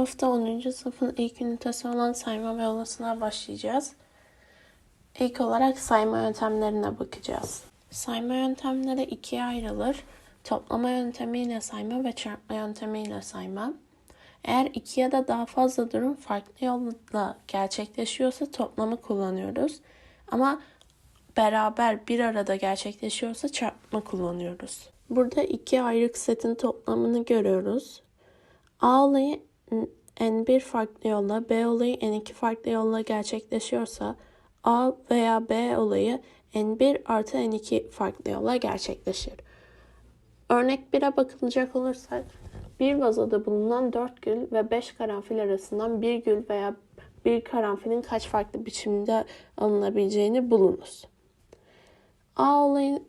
hafta 10. sınıfın ilk ünitesi olan sayma ve olasılığa başlayacağız. İlk olarak sayma yöntemlerine bakacağız. Sayma yöntemleri ikiye ayrılır. Toplama yöntemiyle sayma ve çarpma yöntemiyle sayma. Eğer iki ya da daha fazla durum farklı yolla gerçekleşiyorsa toplamı kullanıyoruz. Ama beraber bir arada gerçekleşiyorsa çarpma kullanıyoruz. Burada iki ayrık setin toplamını görüyoruz. A olayı N1 farklı yolla, B olayı N2 farklı yolla gerçekleşiyorsa A veya B olayı N1 artı N2 farklı yolla gerçekleşir. Örnek 1'e bakılacak olursak bir vazoda bulunan 4 gül ve 5 karanfil arasından bir gül veya bir karanfilin kaç farklı biçimde alınabileceğini bulunuz. A olayın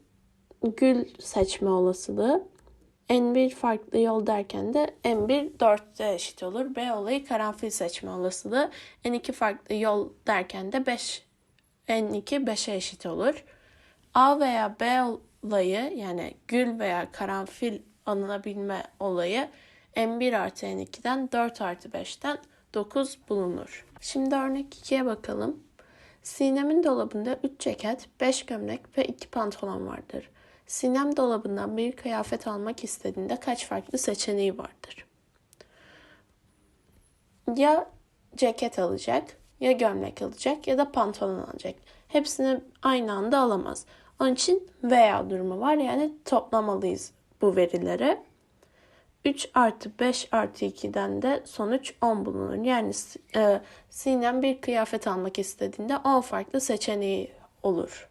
gül seçme olasılığı N1 farklı yol derken de N1 4'te eşit olur. B olayı karanfil seçme olasılığı. N2 farklı yol derken de 5 N2 5'e eşit olur. A veya B olayı yani gül veya karanfil alınabilme olayı N1 artı N2'den 4 artı 5'ten 9 bulunur. Şimdi örnek 2'ye bakalım. Sinem'in dolabında 3 ceket, 5 gömlek ve 2 pantolon vardır. Sinem dolabından bir kıyafet almak istediğinde kaç farklı seçeneği vardır? Ya ceket alacak, ya gömlek alacak ya da pantolon alacak. Hepsini aynı anda alamaz. Onun için veya durumu var yani toplamalıyız bu verileri. 3 artı 5 artı 2'den de sonuç 10 bulunur. Yani e, Sinem bir kıyafet almak istediğinde 10 farklı seçeneği olur.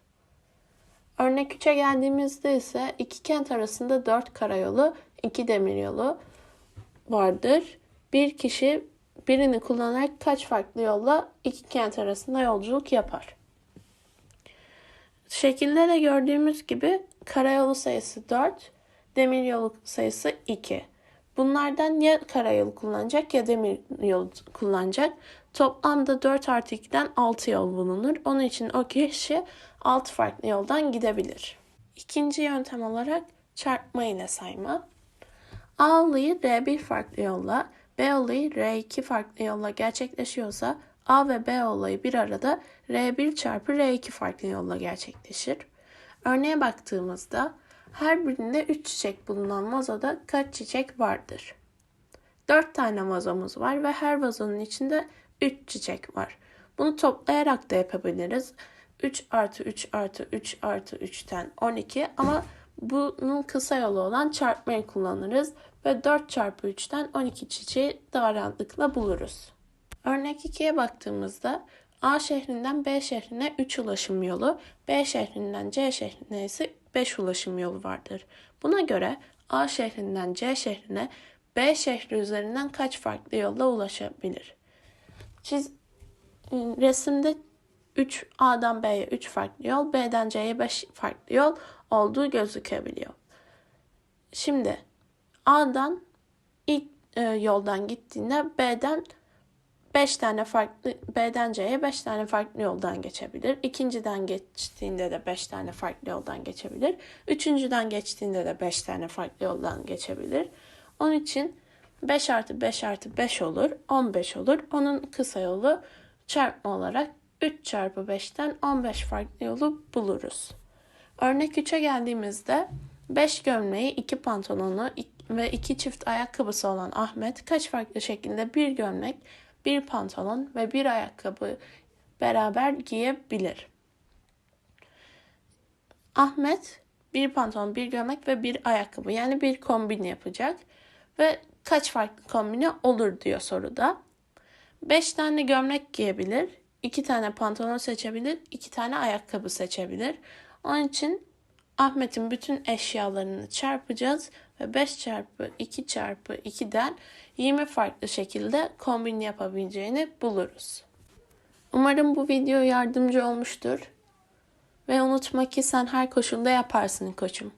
Örnek 3'e geldiğimizde ise iki kent arasında 4 karayolu, 2 demiryolu vardır. Bir kişi birini kullanarak kaç farklı yolla iki kent arasında yolculuk yapar? Şekilde de gördüğümüz gibi karayolu sayısı 4, demiryolu sayısı 2. Bunlardan ya karayolu kullanacak ya demiryolu kullanacak. Toplamda 4 artı 2'den 6 yol bulunur. Onun için o kişi 6 farklı yoldan gidebilir. İkinci yöntem olarak çarpma ile sayma. A olayı R1 farklı yolla, B olayı R2 farklı yolla gerçekleşiyorsa A ve B olayı bir arada R1 çarpı R2 farklı yolla gerçekleşir. Örneğe baktığımızda her birinde 3 çiçek bulunan vazoda kaç çiçek vardır? 4 tane vazomuz var ve her vazonun içinde 3 çiçek var. Bunu toplayarak da yapabiliriz. 3 artı 3 artı 3 artı 3'ten 12 ama bunun kısa yolu olan çarpmayı kullanırız ve 4 çarpı 3'ten 12 çiçeği daha rahatlıkla buluruz. Örnek 2'ye baktığımızda A şehrinden B şehrine 3 ulaşım yolu, B şehrinden C şehrine ise 5 ulaşım yolu vardır. Buna göre A şehrinden C şehrine B şehri üzerinden kaç farklı yolla ulaşabilir? Çiz, resimde 3 A'dan B'ye 3 farklı yol, B'den C'ye 5 farklı yol olduğu gözükebiliyor. Şimdi A'dan ilk e, yoldan gittiğinde B'den 5 tane farklı B'den C'ye 5 tane farklı yoldan geçebilir. İkinciden geçtiğinde de 5 tane farklı yoldan geçebilir. Üçüncüden geçtiğinde de 5 tane farklı yoldan geçebilir. Onun için 5 artı 5 artı 5 olur. 15 olur. Onun kısa yolu çarpma olarak 3 çarpı 5'ten 15 farklı yolu buluruz. Örnek 3'e geldiğimizde 5 gömleği, 2 pantolonu ve 2 çift ayakkabısı olan Ahmet kaç farklı şekilde bir gömlek, bir pantolon ve bir ayakkabı beraber giyebilir. Ahmet bir pantolon, bir gömlek ve bir ayakkabı yani bir kombin yapacak ve kaç farklı kombine olur diyor soruda. 5 tane gömlek giyebilir, 2 tane pantolon seçebilir, 2 tane ayakkabı seçebilir. Onun için Ahmet'in bütün eşyalarını çarpacağız ve 5 çarpı 2 çarpı 2'den 20 farklı şekilde kombin yapabileceğini buluruz. Umarım bu video yardımcı olmuştur. Ve unutma ki sen her koşulda yaparsın koçum.